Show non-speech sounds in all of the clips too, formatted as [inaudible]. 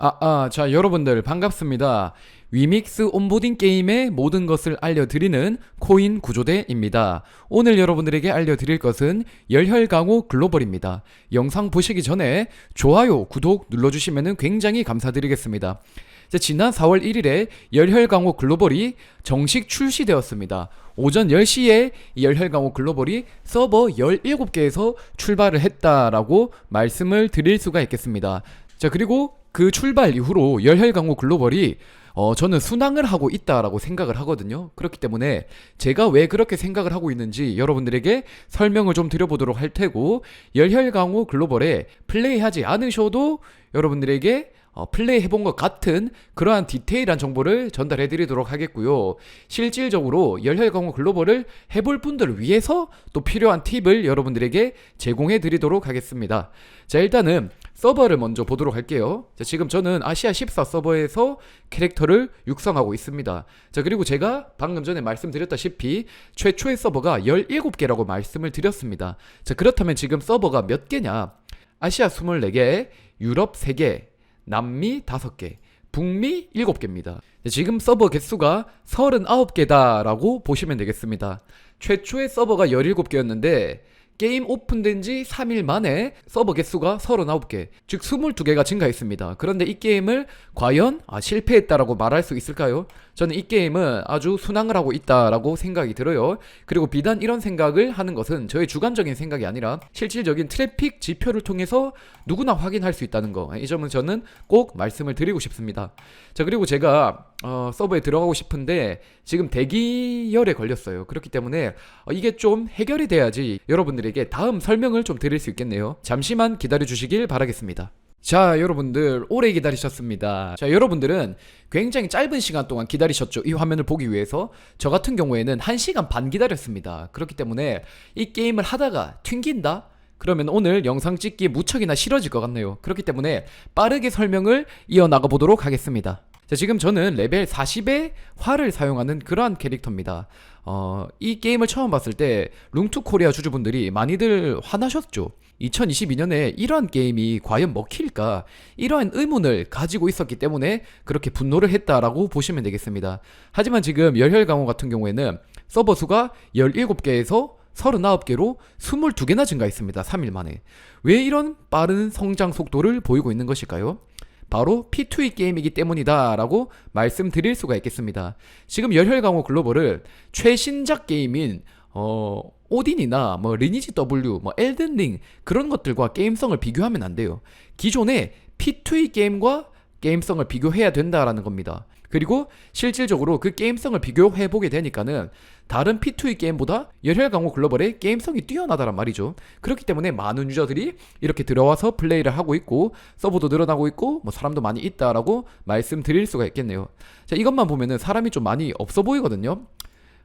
아, 아, 자, 여러분들 반갑습니다. 위믹스 온보딩 게임의 모든 것을 알려드리는 코인 구조대입니다. 오늘 여러분들에게 알려드릴 것은 열혈강호 글로벌입니다. 영상 보시기 전에 좋아요, 구독 눌러주시면 굉장히 감사드리겠습니다. 자, 지난 4월 1일에 열혈강호 글로벌이 정식 출시되었습니다. 오전 10시에 이 열혈강호 글로벌이 서버 17개에서 출발을 했다라고 말씀을 드릴 수가 있겠습니다. 자, 그리고 그 출발 이후로 열혈강호 글로벌이 어, 저는 순항을 하고 있다라고 생각을 하거든요. 그렇기 때문에 제가 왜 그렇게 생각을 하고 있는지 여러분들에게 설명을 좀 드려보도록 할 테고, 열혈 강호 글로벌에 플레이하지 않으셔도 여러분들에게 어, 플레이 해본 것 같은 그러한 디테일한 정보를 전달해 드리도록 하겠고요. 실질적으로 열혈강호 글로벌을 해볼 분들을 위해서 또 필요한 팁을 여러분들에게 제공해 드리도록 하겠습니다. 자, 일단은 서버를 먼저 보도록 할게요. 자, 지금 저는 아시아 14 서버에서 캐릭터를 육성하고 있습니다. 자, 그리고 제가 방금 전에 말씀드렸다시피 최초의 서버가 17개라고 말씀을 드렸습니다. 자, 그렇다면 지금 서버가 몇 개냐? 아시아 24개, 유럽 3개, 남미 5개, 북미 7개입니다. 지금 서버 개수가 39개다라고 보시면 되겠습니다. 최초의 서버가 17개였는데 게임 오픈된 지 3일 만에 서버 개수가 39개, 즉 22개가 증가했습니다. 그런데 이 게임을 과연 아, 실패했다라고 말할 수 있을까요? 저는 이 게임은 아주 순항을 하고 있다라고 생각이 들어요. 그리고 비단 이런 생각을 하는 것은 저의 주관적인 생각이 아니라 실질적인 트래픽 지표를 통해서 누구나 확인할 수 있다는 거. 이 점은 저는 꼭 말씀을 드리고 싶습니다. 자, 그리고 제가 어, 서버에 들어가고 싶은데 지금 대기열에 걸렸어요. 그렇기 때문에 어, 이게 좀 해결이 돼야지 여러분들에게 다음 설명을 좀 드릴 수 있겠네요. 잠시만 기다려 주시길 바라겠습니다. 자, 여러분들 오래 기다리셨습니다. 자, 여러분들은 굉장히 짧은 시간 동안 기다리셨죠. 이 화면을 보기 위해서. 저 같은 경우에는 1시간 반 기다렸습니다. 그렇기 때문에 이 게임을 하다가 튕긴다? 그러면 오늘 영상 찍기 무척이나 싫어질 것 같네요. 그렇기 때문에 빠르게 설명을 이어나가 보도록 하겠습니다. 자, 지금 저는 레벨 40의 활을 사용하는 그러한 캐릭터입니다. 어, 이 게임을 처음 봤을 때 룽투 코리아 주주분들이 많이들 화나셨죠. 2022년에 이러한 게임이 과연 먹힐까? 이러한 의문을 가지고 있었기 때문에 그렇게 분노를 했다라고 보시면 되겠습니다. 하지만 지금 열혈 강호 같은 경우에는 서버 수가 17개에서 39개로 22개나 증가했습니다. 3일 만에. 왜 이런 빠른 성장 속도를 보이고 있는 것일까요? 바로 P2E 게임이기 때문이다라고 말씀드릴 수가 있겠습니다. 지금 열혈 강호 글로벌을 최신작 게임인 어, 오딘이나 뭐 리니지 W, 뭐 엘든 링 그런 것들과 게임성을 비교하면 안 돼요. 기존의 P2E 게임과 게임성을 비교해야 된다라는 겁니다. 그리고 실질적으로 그 게임성을 비교해 보게 되니까는 다른 P2E 게임보다 열혈강호 글로벌의 게임성이 뛰어나다란 말이죠. 그렇기 때문에 많은 유저들이 이렇게 들어와서 플레이를 하고 있고 서버도 늘어나고 있고 뭐 사람도 많이 있다라고 말씀드릴 수가 있겠네요. 자, 이것만 보면은 사람이 좀 많이 없어 보이거든요.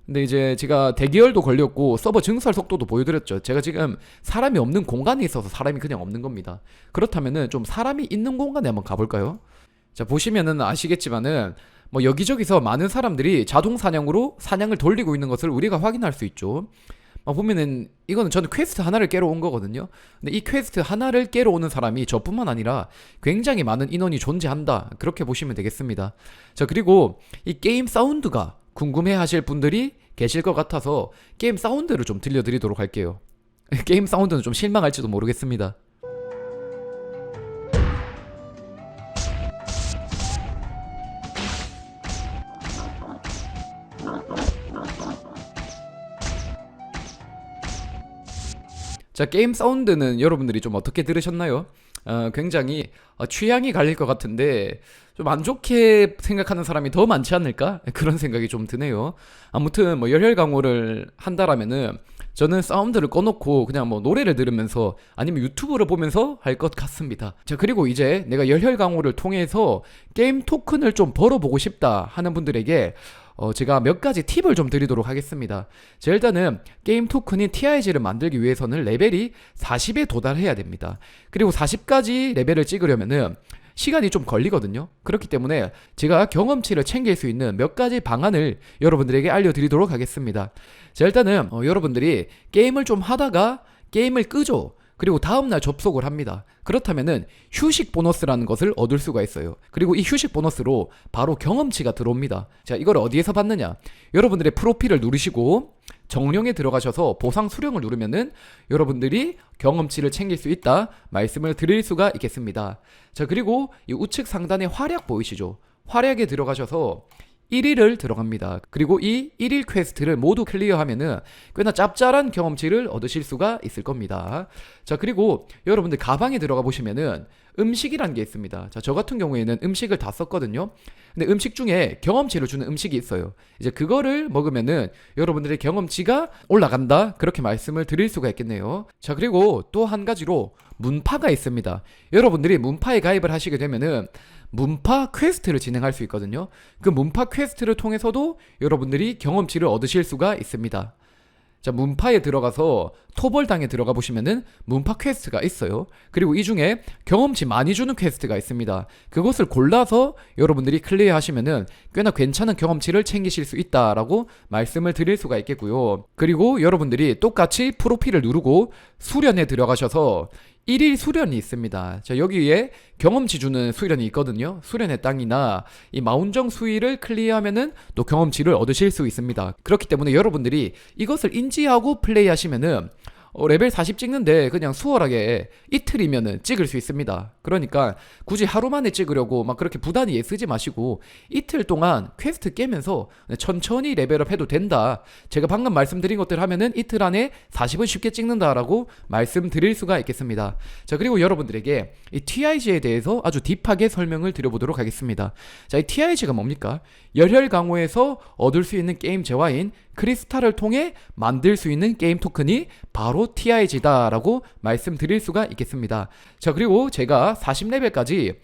근데 이제 제가 대기열도 걸렸고 서버 증설 속도도 보여드렸죠. 제가 지금 사람이 없는 공간에 있어서 사람이 그냥 없는 겁니다. 그렇다면은 좀 사람이 있는 공간에 한번 가볼까요? 자 보시면은 아시겠지만은 뭐 여기저기서 많은 사람들이 자동 사냥으로 사냥을 돌리고 있는 것을 우리가 확인할 수 있죠. 막 보면은 이거는 저는 퀘스트 하나를 깨러 온 거거든요. 근데 이 퀘스트 하나를 깨러 오는 사람이 저뿐만 아니라 굉장히 많은 인원이 존재한다. 그렇게 보시면 되겠습니다. 자 그리고 이 게임 사운드가 궁금해 하실 분들이 계실 것 같아서 게임 사운드를 좀 들려드리도록 할게요. [laughs] 게임 사운드는 좀 실망할지도 모르겠습니다. 자, 게임 사운드는 여러분들이 좀 어떻게 들으셨나요? 어, 굉장히 어, 취향이 갈릴 것 같은데 좀 안 좋게 생각하는 사람이 더 많지 않을까? [laughs] 그런 생각이 좀 드네요. 아무튼 뭐 열혈 강호를 한다라면은 저는 사운드를 꺼놓고 그냥 뭐 노래를 들으면서 아니면 유튜브를 보면서 할 것 같습니다. 자, 그리고 이제 내가 열혈 강호를 통해서 게임 토큰을 좀 벌어보고 싶다 하는 분들에게 어, 제가 몇 가지 팁을 좀 드리도록 하겠습니다. 자, 일단은 게임 토큰인 TIG를 만들기 위해서는 레벨이 40에 도달해야 됩니다. 그리고 40까지 레벨을 찍으려면은 시간이 좀 걸리거든요. 그렇기 때문에 제가 경험치를 챙길 수 있는 몇 가지 방안을 여러분들에게 알려드리도록 하겠습니다. 자, 일단은 어, 여러분들이 게임을 좀 하다가 게임을 끄죠. 그리고 다음날 접속을 합니다. 그렇다면은 휴식 보너스라는 것을 얻을 수가 있어요. 그리고 이 휴식 보너스로 바로 경험치가 들어옵니다. 자, 이걸 어디에서 받느냐? 여러분들의 프로필을 누르시고 정령에 들어가셔서 보상 수령을 누르면은 여러분들이 경험치를 챙길 수 있다 말씀을 드릴 수가 있겠습니다. 자, 그리고 이 우측 상단에 활약 보이시죠? 활약에 들어가셔서 1일을 들어갑니다. 그리고 이 1일 퀘스트를 모두 클리어하면은 꽤나 짭짤한 경험치를 얻으실 수가 있을 겁니다. 자, 그리고 여러분들 가방에 들어가 보시면은 음식이라는 게 있습니다. 자, 저 같은 경우에는 음식을 다 썼거든요. 근데 음식 중에 경험치를 주는 음식이 있어요. 이제 그거를 먹으면은 여러분들의 경험치가 올라간다. 그렇게 말씀을 드릴 수가 있겠네요. 자, 그리고 또 한 가지로 문파가 있습니다. 여러분들이 문파에 가입을 하시게 되면은 문파 퀘스트를 진행할 수 있거든요. 그 문파 퀘스트를 통해서도 여러분들이 경험치를 얻으실 수가 있습니다. 자, 문파에 들어가서 토벌당에 들어가 보시면은 문파 퀘스트가 있어요. 그리고 이 중에 경험치 많이 주는 퀘스트가 있습니다. 그것을 골라서 여러분들이 클리어 하시면은 꽤나 괜찮은 경험치를 챙기실 수 있다라고 말씀을 드릴 수가 있겠고요. 그리고 여러분들이 똑같이 프로필을 누르고 수련에 들어가셔서 1일 수련이 있습니다. 자, 여기에 경험치 주는 수련이 있거든요. 수련의 땅이나 이 마운정 수위를 클리어하면은 또 경험치를 얻으실 수 있습니다. 그렇기 때문에 여러분들이 이것을 인지하고 플레이하시면은 어, 레벨 40 찍는데 그냥 수월하게 이틀이면은 찍을 수 있습니다. 그러니까 굳이 하루 만에 찍으려고 막 그렇게 부단히 애쓰지 마시고 이틀 동안 퀘스트 깨면서 천천히 레벨업 해도 된다. 제가 방금 말씀드린 것들 하면은 이틀 안에 40은 쉽게 찍는다라고 말씀드릴 수가 있겠습니다. 자, 그리고 여러분들에게 이 TIG에 대해서 아주 딥하게 설명을 드려보도록 하겠습니다. 자, 이 TIG가 뭡니까? 열혈 강호에서 얻을 수 있는 게임 재화인 크리스탈을 통해 만들 수 있는 게임 토큰이 바로 TIG다라고 말씀드릴 수가 있겠습니다. 자, 그리고 제가 40레벨까지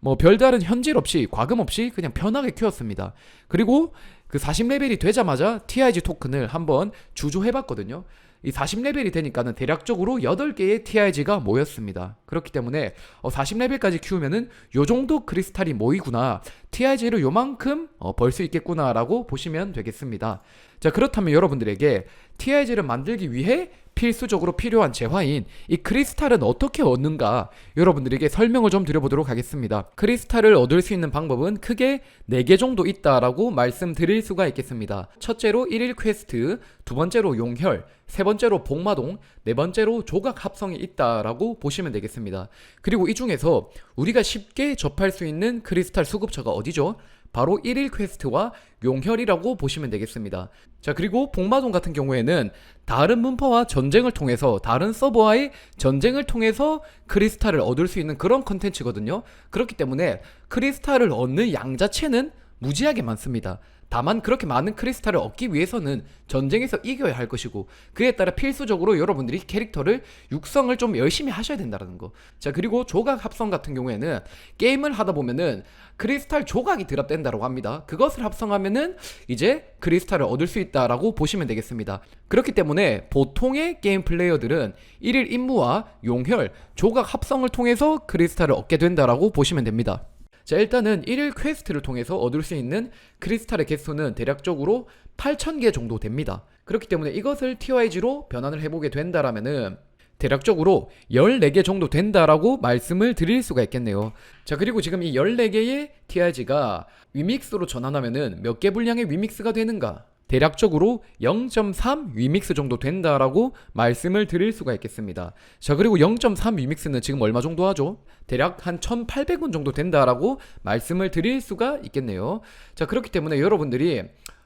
뭐 별다른 현질 없이 과금 없이 그냥 편하게 키웠습니다. 그리고 그 40레벨이 되자마자 TIG 토큰을 한번 주조해봤거든요. 이 40레벨이 되니까는 대략적으로 8개의 TIG가 모였습니다. 그렇기 때문에 어 40레벨까지 키우면은 요 정도 크리스탈이 모이구나. TIG를 요만큼 어벌수 있겠구나라고 보시면 되겠습니다. 자, 그렇다면 여러분들에게 TIG를 만들기 위해 필수적으로 필요한 재화인 이 크리스탈은 어떻게 얻는가 여러분들에게 설명을 좀 드려보도록 하겠습니다. 크리스탈을 얻을 수 있는 방법은 크게 4개 정도 있다라고 말씀드릴 수가 있겠습니다. 첫째로 1일 퀘스트, 두 번째로 용혈, 세 번째로 복마동, 네 번째로 조각 합성이 있다라고 보시면 되겠습니다. 그리고 이 중에서 우리가 쉽게 접할 수 있는 크리스탈 수급처가 어디죠? 바로 1일 퀘스트와 용혈이라고 보시면 되겠습니다. 자, 그리고 복마동 같은 경우에는 다른 문파와 전쟁을 통해서 다른 서버와의 전쟁을 통해서 크리스탈을 얻을 수 있는 그런 컨텐츠거든요. 그렇기 때문에 크리스탈을 얻는 양 자체는 무지하게 많습니다. 다만 그렇게 많은 크리스탈을 얻기 위해서는 전쟁에서 이겨야 할 것이고 그에 따라 필수적으로 여러분들이 캐릭터를 육성을 좀 열심히 하셔야 된다는 거. 자 그리고 조각 합성 같은 경우에는 게임을 하다 보면은 크리스탈 조각이 드랍된다고 합니다. 그것을 합성하면은 이제 크리스탈을 얻을 수 있다라고 보시면 되겠습니다. 그렇기 때문에 보통의 게임 플레이어들은 1일 임무와 용혈, 조각 합성을 통해서 크리스탈을 얻게 된다라고 보시면 됩니다. 자 일단은 1일 퀘스트를 통해서 얻을 수 있는 크리스탈의 개수는 대략적으로 8,000개 정도 됩니다. 그렇기 때문에 이것을 TYG로 변환을 해보게 된다라면은 대략적으로 14개 정도 된다라고 말씀을 드릴 수가 있겠네요. 자, 그리고 지금 이 14개의 TRG가 위믹스로 전환하면은 몇 개 분량의 위믹스가 되는가? 대략적으로 0.3 위믹스 정도 된다라고 말씀을 드릴 수가 있겠습니다. 자, 그리고 0.3 위믹스는 지금 얼마 정도 하죠? 대략 한 1,800원 정도 된다라고 말씀을 드릴 수가 있겠네요. 자, 그렇기 때문에 여러분들이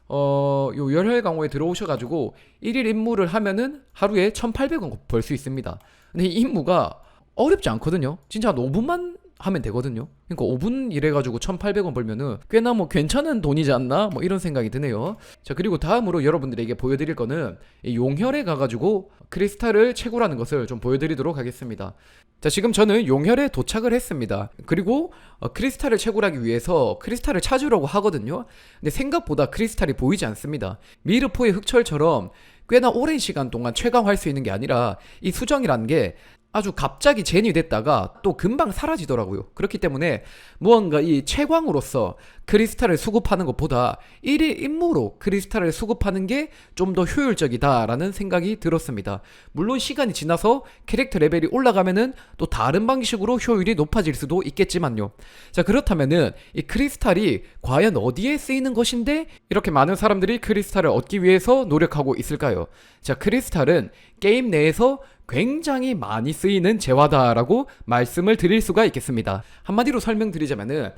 어, 요 열혈 강호에 들어오셔가지고 1일 임무를 하면은 하루에 1,800원 벌 수 있습니다. 근데 이 임무가 어렵지 않거든요. 진짜 한 5분만 하면 되거든요. 그러니까 5분 일해가지고 1,800원 벌면은 꽤나 뭐 괜찮은 돈이지 않나? 뭐 이런 생각이 드네요. 자, 그리고 다음으로 여러분들에게 보여드릴 거는 이 용혈에 가가지고 크리스탈을 채굴하는 것을 좀 보여드리도록 하겠습니다. 자, 지금 저는 용혈에 도착을 했습니다. 그리고 어, 크리스탈을 채굴하기 위해서 크리스탈을 찾으려고 하거든요. 근데 생각보다 크리스탈이 보이지 않습니다. 미르포의 흑철처럼 꽤나 오랜 시간 동안 최강화할 수 있는 게 아니라 이 수정이라는 게 아주 갑자기 젠이 됐다가 또 금방 사라지더라고요. 그렇기 때문에 무언가 이 채광으로서 크리스탈을 수급하는 것보다 1일 임무로 크리스탈을 수급하는 게 좀 더 효율적이다라는 생각이 들었습니다. 물론 시간이 지나서 캐릭터 레벨이 올라가면은 또 다른 방식으로 효율이 높아질 수도 있겠지만요. 자, 그렇다면은 이 크리스탈이 과연 어디에 쓰이는 것인데 이렇게 많은 사람들이 크리스탈을 얻기 위해서 노력하고 있을까요? 자, 크리스탈은 게임 내에서 굉장히 많이 쓰이는 재화다라고 말씀을 드릴 수가 있겠습니다. 한마디로 설명드리자면은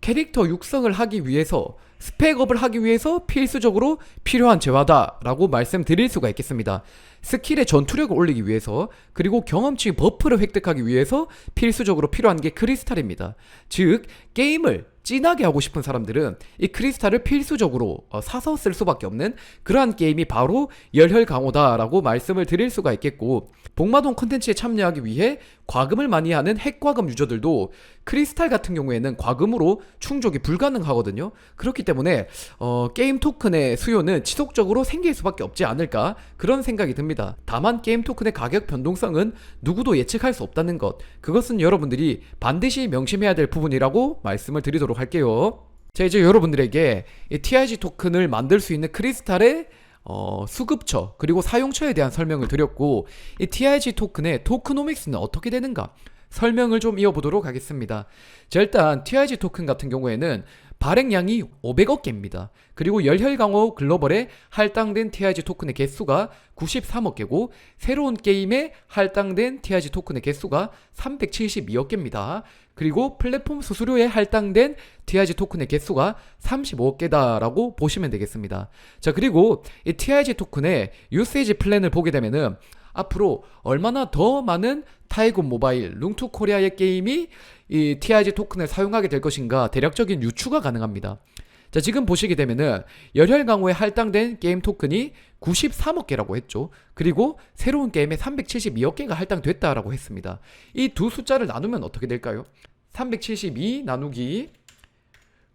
캐릭터 육성을 하기 위해서 스펙업을 하기 위해서 필수적으로 필요한 재화다라고 말씀드릴 수가 있겠습니다. 스킬의 전투력을 올리기 위해서 그리고 경험치 버프를 획득하기 위해서 필수적으로 필요한 게 크리스탈입니다. 즉 게임을 진하게 하고 싶은 사람들은 이 크리스탈을 필수적으로 어, 사서 쓸 수밖에 없는 그러한 게임이 바로 열혈 강호다라고 말씀을 드릴 수가 있겠고 복마동 컨텐츠에 참여하기 위해 과금을 많이 하는 핵과금 유저들도 크리스탈 같은 경우에는 과금으로 충족이 불가능하거든요. 그렇기 때문에 어, 게임 토큰의 수요는 지속적으로 생길 수밖에 없지 않을까 그런 생각이 듭니다. 다만 게임 토큰의 가격 변동성은 누구도 예측할 수 없다는 것 그것은 여러분들이 반드시 명심해야 될 부분이라고 말씀을 드리도록 할게요. 자 이제 여러분들에게 이 TIG 토큰을 만들 수 있는 크리스탈의 어, 수급처 그리고 사용처에 대한 설명을 드렸고 이 TIG 토큰의 토크노믹스는 어떻게 되는가 설명을 좀 이어보도록 하겠습니다. 자 일단 TIG 토큰 같은 경우에는 발행량이 500억 개입니다. 그리고 열혈 강호 글로벌에 할당된 TIG 토큰의 개수가 93억 개고 새로운 게임에 할당된 TIG 토큰의 개수가 372억 개입니다. 그리고 플랫폼 수수료에 할당된 TIG 토큰의 개수가 35억 개다라고 보시면 되겠습니다. 자, 그리고 이 TIG 토큰의 유세이지 플랜을 보게 되면은 앞으로 얼마나 더 많은 타이군 모바일, 룽투 코리아의 게임이 이 TIG 토큰을 사용하게 될 것인가 대략적인 유추가 가능합니다. 자, 지금 보시게 되면은 열혈 강호에 할당된 게임 토큰이 93억 개라고 했죠. 그리고 새로운 게임에 372억 개가 할당됐다라고 했습니다. 이 두 숫자를 나누면 어떻게 될까요? 372 나누기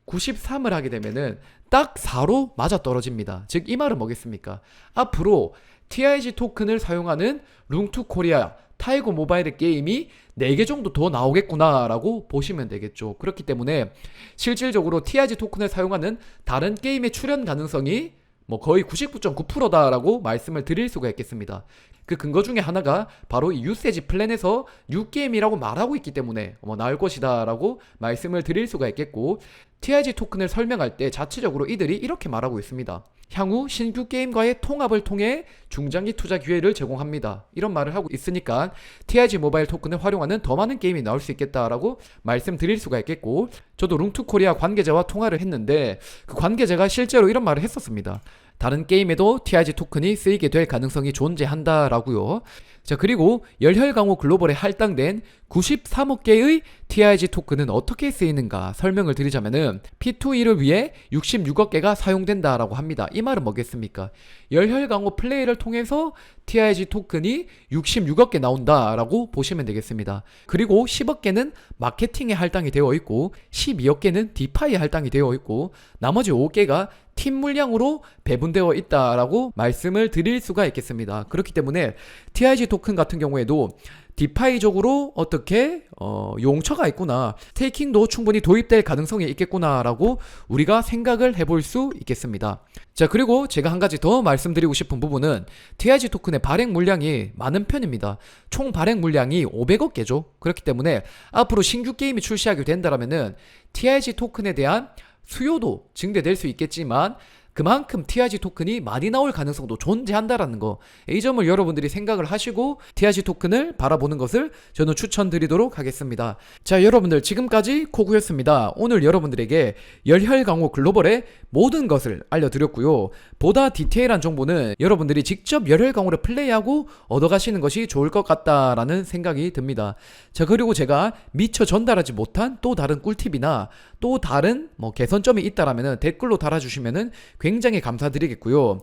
93을 하게 되면은 딱 4로 맞아 떨어집니다. 즉 이 말은 뭐겠습니까? 앞으로 TIG 토큰을 사용하는 룽투 코리아 타이거 모바일의 게임이 4개 정도 더 나오겠구나라고 보시면 되겠죠. 그렇기 때문에 실질적으로 TIG 토큰을 사용하는 다른 게임의 출연 가능성이 뭐 거의 99.9%다라고 말씀을 드릴 수가 있겠습니다. 그 근거 중에 하나가 바로 이 유세지 플랜에서 뉴게임이라고 말하고 있기 때문에 뭐 나올 것이다라고 말씀을 드릴 수가 있겠고 TIG 토큰을 설명할 때 자체적으로 이들이 이렇게 말하고 있습니다. 향후 신규 게임과의 통합을 통해 중장기 투자 기회를 제공합니다. 이런 말을 하고 있으니까 TIG 모바일 토큰을 활용하는 더 많은 게임이 나올 수 있겠다라고 말씀드릴 수가 있겠고 저도 룽투 코리아 관계자와 통화를 했는데 그 관계자가 실제로 이런 말을 했었습니다. 다른 게임에도 TIG 토큰이 쓰이게 될 가능성이 존재한다라고요. 자 그리고 열혈 강호 글로벌에 할당된 93억 개의 TIG 토큰은 어떻게 쓰이는가 설명을 드리자면은 P2E를 위해 66억 개가 사용된다라고 합니다. 이 말은 뭐겠습니까? 열혈 강호 플레이를 통해서 TIG 토큰이 66억 개 나온다라고 보시면 되겠습니다. 그리고 10억 개는 마케팅에 할당이 되어 있고 12억 개는 디파이에 할당이 되어 있고 나머지 5개가 팀 물량으로 배분되어 있다라고 말씀을 드릴 수가 있겠습니다. 그렇기 때문에 TIG 토큰 같은 경우에도 디파이적으로 어떻게 어, 용처가 있구나 스테이킹도 충분히 도입될 가능성이 있겠구나라고 우리가 생각을 해볼 수 있겠습니다. 자 그리고 제가 한 가지 더 말씀드리고 싶은 부분은 TIG 토큰의 발행 물량이 많은 편입니다. 총 발행 물량이 500억 개죠. 그렇기 때문에 앞으로 신규 게임이 출시하게 된다면은 TIG 토큰에 대한 수요도 증대될 수 있겠지만 그만큼 TIG 토큰이 많이 나올 가능성도 존재한다라는 거. 이 점을 여러분들이 생각을 하시고 TIG 토큰을 바라보는 것을 저는 추천드리도록 하겠습니다. 자, 여러분들 지금까지 코구였습니다. 오늘 여러분들에게 열혈 강호 글로벌의 모든 것을 알려드렸고요. 보다 디테일한 정보는 여러분들이 직접 열혈 강호를 플레이하고 얻어가시는 것이 좋을 것 같다라는 생각이 듭니다. 자, 그리고 제가 미처 전달하지 못한 또 다른 꿀팁이나 또 다른 뭐 개선점이 있다라면 댓글로 달아주시면은 굉장히 감사드리겠고요.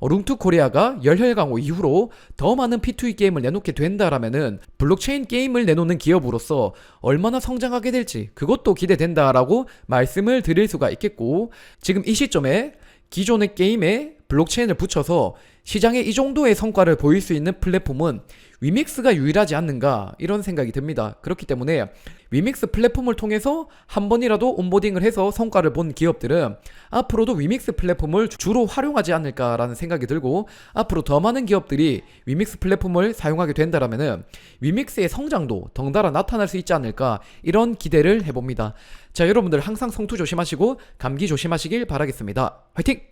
어, 룽투 코리아가 열혈 강호 이후로 더 많은 P2E 게임을 내놓게 된다라면은 블록체인 게임을 내놓는 기업으로서 얼마나 성장하게 될지 그것도 기대된다라고 말씀을 드릴 수가 있겠고 지금 이 시점에 기존의 게임에 블록체인을 붙여서 시장에 이 정도의 성과를 보일 수 있는 플랫폼은 위믹스가 유일하지 않는가 이런 생각이 듭니다. 그렇기 때문에 위믹스 플랫폼을 통해서 한 번이라도 온보딩을 해서 성과를 본 기업들은 앞으로도 위믹스 플랫폼을 주로 활용하지 않을까라는 생각이 들고 앞으로 더 많은 기업들이 위믹스 플랫폼을 사용하게 된다라면은 위믹스의 성장도 덩달아 나타날 수 있지 않을까 이런 기대를 해봅니다. 자 여러분들 항상 성투 조심하시고 감기 조심하시길 바라겠습니다. 화이팅!